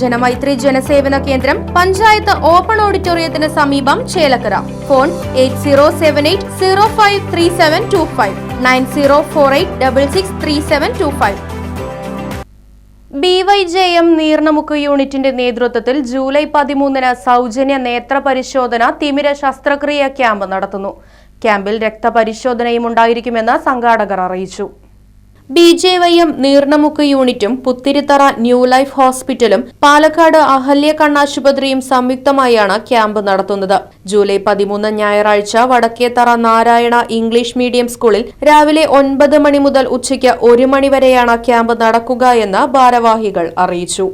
ജനമൈത്രി ജനസേവന കേന്ദ്രം പഞ്ചായത്ത് ഓപ്പൺ ഓഡിറ്റോറിയത്തിന് സമീപം Chelakkara. Phone eight zero seven eight zero five three seven two five nine zero four eight double six three seven two five. B Y J M Neernamukku യൂണിറ്റിന്റെ നേതൃത്വത്തിൽ July പതിമൂന്നിന് സൗജന്യ നേത്ര പരിശോധന തിമിര ശസ്ത്രക്രിയ ക്യാമ്പ് നടത്തുന്നു. ക്യാമ്പിൽ രക്തപരിശോധനയും ഉണ്ടായിരിക്കുമെന്ന് സംഘാടകർ അറിയിച്ചു. B J Y M Neernamukku യൂണിറ്റും പുത്തിരിത്തറ ന്യൂ ലൈഫ് ഹോസ്പിറ്റലും പാലക്കാട് അഹല്യ കണ്ണാശുപത്രിയും സംയുക്തമായാണ് ക്യാമ്പ് നടത്തുന്നത്. ജൂലൈ പതിമൂന്ന് ഞായറാഴ്ച വടക്കേത്തറ നാരായണ ഇംഗ്ലീഷ് മീഡിയം സ്കൂളിൽ രാവിലെ ഒൻപത് മണി മുതൽ ഉച്ചയ്ക്ക് ഒരു മണി വരെയാണ് ക്യാമ്പ് നടക്കുക എന്ന് ഭാരവാഹികൾ അറിയിച്ചു.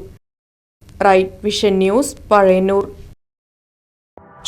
Right vision news Pazhayannur.